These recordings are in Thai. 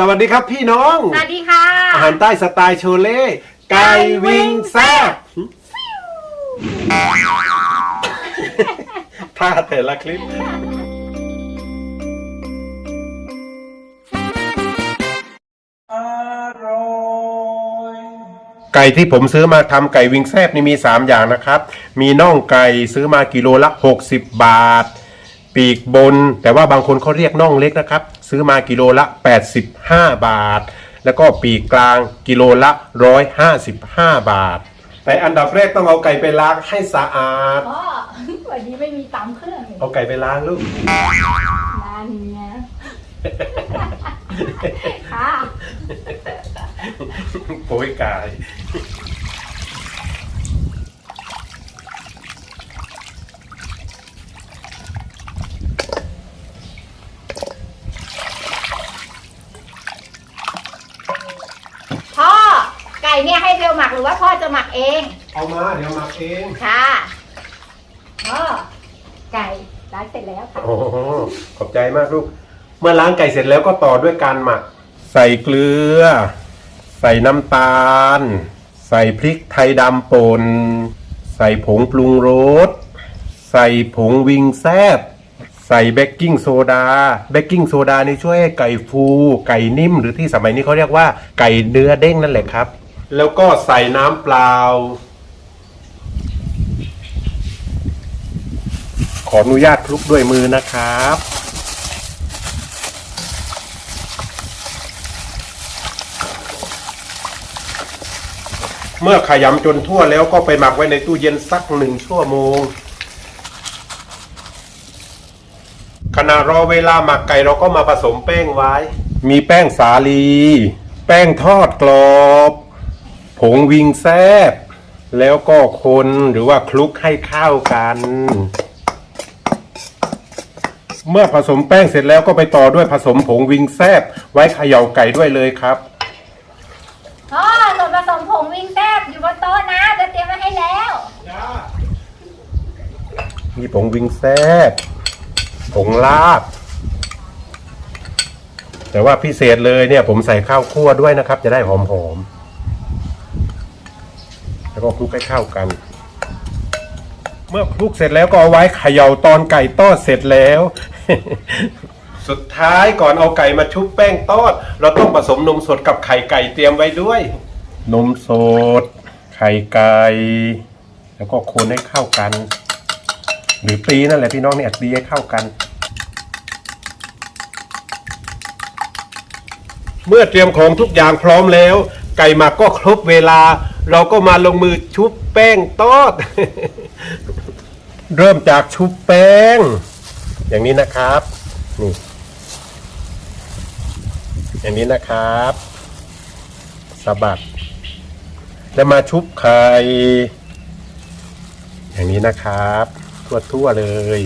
สวัสดีครับพี่น้อง สวัสดีค่ะ อาหารใต้สไตล์โชเล่ไก่วิงแซ่บท่าแต่ละคลิป ไก่ที่ผมซื้อมาทำไก่วิงแซบนี่มี 3 อย่างนะครับ มีน่องไก่ซื้อมากิโลละ 60 บาท ปีกบน แต่ว่าบางคนเขาเรียกน่องเล็กนะครับ ซื้อมากิโลละ 85 บาท แล้วก็ปีกกลางกิโลละ 155 บาท แต่อันดับแรกต้องเอาไก่ไปล้างให้สะอาด พ่อวันนี้ไม่มีตำเครื่องเลยเอาไก่ไปล้างลูก นั่นไงค่ะ โป้ยไก่พ่อ ไก่ เนี่ยให้เบลหมักหรือว่าพ่อจะหมักเอง เอามาเดี๋ยวหมักเองค่ะพ่อไก่ล้างเสร็จแล้วค่ะโอ้โหขอบใจมากลูก เมื่อล้างไก่เสร็จแล้วก็ต่อด้วยการหมัก ใส่เกลือ ใส่น้ำตาล ใส่พริกไทยดำป่น ใส่ผงปรุงรส ใส่ผงวิงแซบ ใส่เบกกิ้งโซดา เบกกิ้งโซดานี่ช่วยให้ไก่ฟู ไก่นิ่มหรือที่สมัยนี้เขาเรียกว่าไก่เนื้อเด้งนั่นแหละครับ แล้วก็ใส่น้ำเปล่า ขออนุญาตคลุกด้วยมือนะครับ เมื่อขยำจนทั่วแล้วก็ไปหมักไว้ในตู้เย็นสักหนึ่งชั่วโมงขณะรอเวลาหมักไก่เราก็มาผสมแป้งไว้ มีแป้งสาลี แป้งทอดกรอบ ผงวิงแซบแล้วก็คนหรือว่าคลุกให้เข้ากัน เมื่อผสมแป้งเสร็จแล้วก็ไปต่อด้วยผสมผงวิงแซบไว้เขย่าไก่ด้วยเลยครับพ่อส่วนผสมผงวิงแซบอยู่บนโต๊ะนะจะเตรียมมาให้แล้วมีผงวิงแซบผงลาบ แต่ว่าพิเศษเลยเนี่ยผมใส่ข้าวคั่วด้วยนะครับ จะได้หอมๆ แล้วก็คลุกให้เข้ากัน เมื่อคลุกเสร็จแล้วก็เอาไว้เขย่าตอนไก่ทอดเสร็จแล้ว สุดท้ายก่อนเอาไก่มาชุบแป้งทอด เราต้องผสมนมสดกับไข่ไก่เตรียมไว้ด้วย นมสด ไข่ไก่ แล้วก็คนให้เข้ากัน หรือตีนั่นแหละพี่น้องเนี่ยตีให้เข้ากันเมื่อเตรียมของทุกอย่างพร้อมแล้ว ไก่หมักก็ครบเวลา เราก็มาลงมือชุบแป้งทอด เริ่มจากชุบแป้ง อย่างนี้นะครับนี่อย่างนี้นะครับสะบัดแล้วมาชุบไข่อย่างนี้นะครับทั่วๆเลย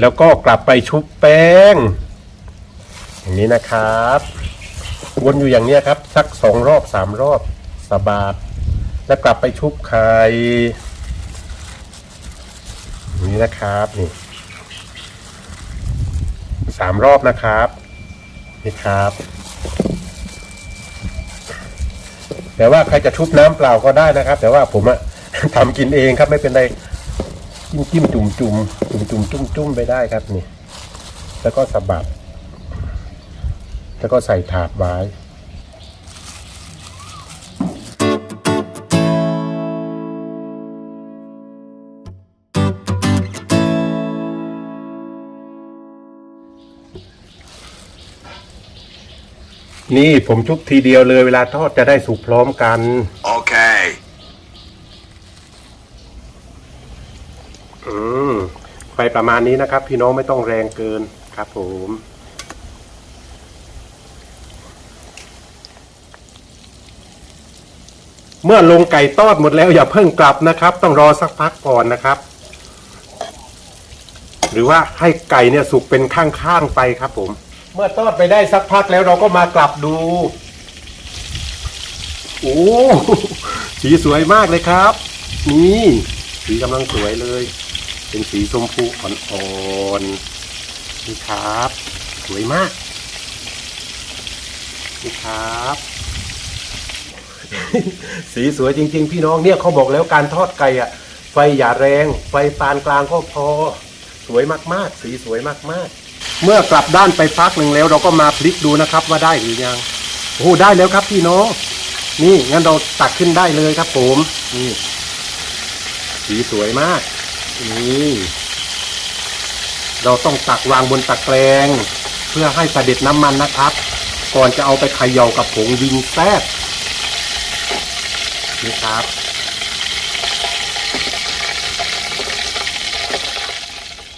แล้วก็กลับไปชุบแป้ง อย่างนี้นะครับ วนอยู่อย่างเนี้ยครับ สักสองรอบสามรอบสะบาดแล้วกลับไปชุบไข่นี้นะครับนี่สามรอบนะครับนี่ครับแต่ว่าใครจะชุบน้ำเปล่าก็ได้นะครับ แต่ว่าผมอะทำกินเองครับไม่เป็นไรจิ้มจิ้มจุ่มจุ่มจุ่มจุ่มจุ่มจุ่มไปได้ครับนี่ แล้วก็สะบัด แล้วก็ใส่ถาดไว้นี่ผมชุบทีเดียวเลยเวลาทอดจะได้สุกพร้อมกัน Okay. อืมไฟประมาณนี้นะครับ พี่น้องไม่ต้องแรงเกินครับผม เมื่อลงไก่ทอดหมดแล้วอย่าเพิ่งกลับนะครับ ต้องรอสักพักก่อนนะครับ หรือว่าให้ไก่เนี่ยสุกเป็นข้างๆไปครับ ผม เมื่อทอดไปได้สักพักแล้วเราก็มากลับดูโอ้สีสวยมากเลยครับ นี่สีกำลังสวยเลย เป็นสีชมพูอ่อนๆนี่ครับ สวยมากนี่ครับ สีสวยจริง ๆ พี่น้องเนี่ยเขาบอกแล้วการทอดไก่อะไฟอย่าแรง ไฟปานกลางก็พอ สวยมากๆ สีสวยมากๆ เมื่อกลับด้านไปพักหนึ่งแล้ว เราก็มาพลิกดูนะครับว่าได้หรือยังโอ้โหได้แล้วครับพี่น้องนี่งั้นเราตักขึ้นได้เลยครับผมนี่สีสวยมากนี่เราต้องตักวางบนตะแกรงเพื่อให้สะเด็จน้ำมันนะครับ ก่อนจะเอาไปเขย่ากับผงวิงแซบ นี่ครับ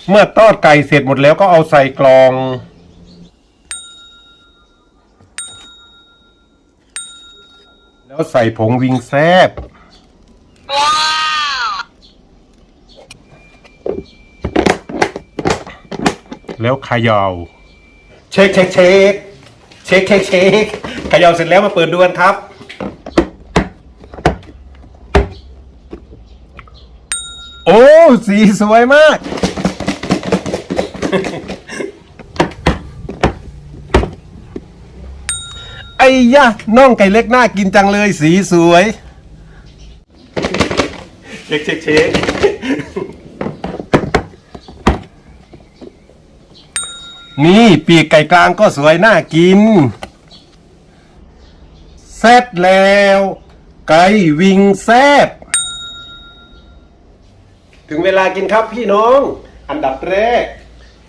เมื่อทอดไก่เสร็จหมดแล้วก็เอาใส่กลอง แล้วใส่ผงวิงแซบแล้วเขย่าเช็คเช็คเช็คเช็คเช็คเช็คเขย่าเสร็จแล้วมาเปิดดูกันครับ โอ้ สีสวยมาก ไอ้ยะน่องไก่เล็กน่ากินจังเลยสีสวย เช็คเช็คเช็คนี่ปีกไก่กลางก็สวยน่ากินแซดแล้ว ไก่วิงแซบ ถึงเวลากินครับพี่น้อง อันดับแรก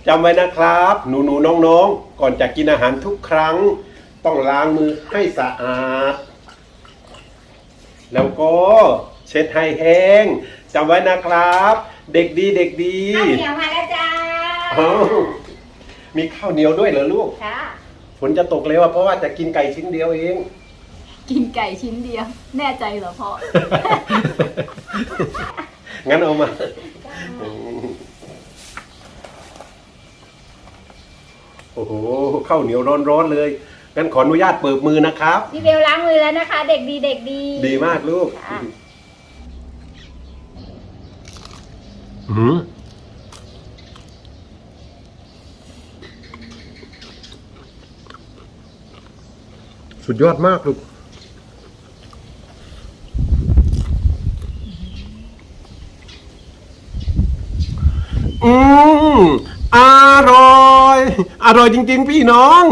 จำไว้นะครับ หนูหนูน้องน้องๆ ก่อนจะกินอาหารทุกครั้ง ต้องล้างมือให้สะอาด แล้วก็เช็ดให้แห้งจำไว้นะครับ เด็กดีเด็กดีข้าวเหนียวมาแล้วจ้าอ้าวมีข้าวเหนียวด้วยเหรอลูกค่ะฝนจะตกเลยว่ะเพราะว่าจะกินไก่ชิ้นเดียวเอง กินไก่ชิ้นเดียว แน่ใจเหรอพ่อ งั้นเอามาโอ้โหข้าวเหนียวร้อนๆเลยงั้นขออนุญาตเปิดมือนะครับ พี่เบลล้างมือแล้วนะคะ เด็กดีเด็กดี ดีมากลูกค่ะ อืมสุดยอดมากลูก อืมอร่ อยอร่อยจริง ๆ พี่น้อง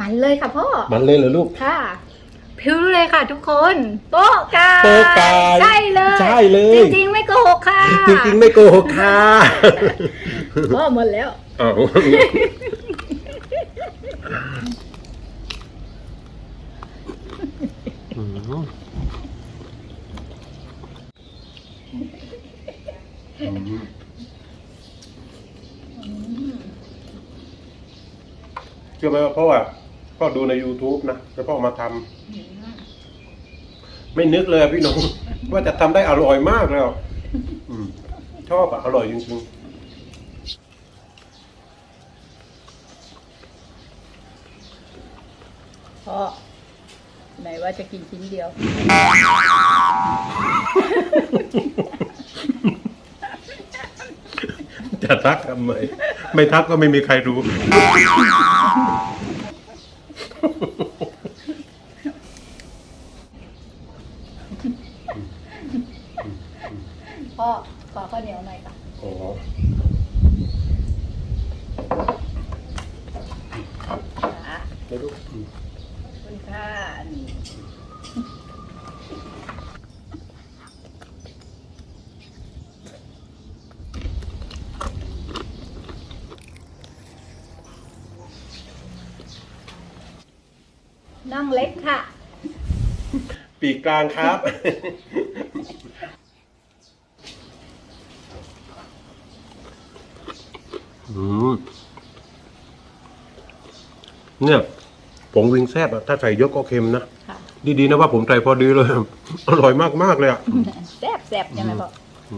มันเลยค่ะพ่อ มันเลยเหรอลูก ค่ะ พิวเลยค่ะทุกคน โป๊ะกายโป๊ะกายใช่เลย ใช่เลย จริงๆ ไม่โกหกค่ะ จริงๆ ไม่โกหกค่ะ พ่อหมดแล้วอ้าวอืมเชื่อไหมว่าพ่ออะพ่อดูใน YouTube นะแล้วพ่อมาทำไม่นึกเลยอะพี่น้องว่าจะทำได้อร่อยมากเลยอะอืมชอบอะอร่อยจริงๆ พ่อไหนว่าจะกินชิ้นเดียว จะทักทำไมไม่ทักก็ไม่มีใครรู้ พ่อขอข้าวเหนียวหน่อยค่ะอ๋อค่ะไม่รู้อืม ขอบคุณค่ะนี่ น้องเล็กค่ะ ปีกกลางครับ อืมเนี่ยผงวิงแซบอะถ้าใส่เยอะก็เค็มนะ ค่ะ ดีๆนะว่าผมใส่พอดีเลย อร่อยมากๆเลยอะ แซ่บแซ่บใช่ไหมพ่ออ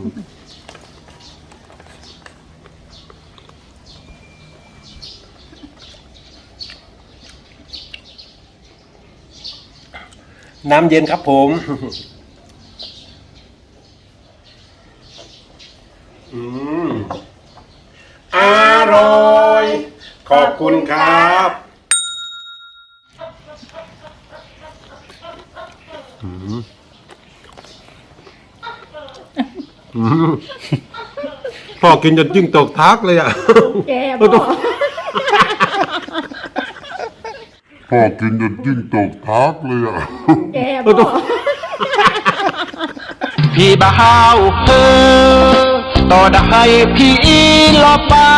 น้ำเย็นครับผม อืม อร่อย ขอบคุณครับ อืม อืม พ่อกินจนจิ้งตกทักเลยอะ แกเออต้อง พ่อกินจนจิ้งตกทักเลยอะ แกเออต้องพี่บ่าวเธอต่อได้พี่ลอบบ้า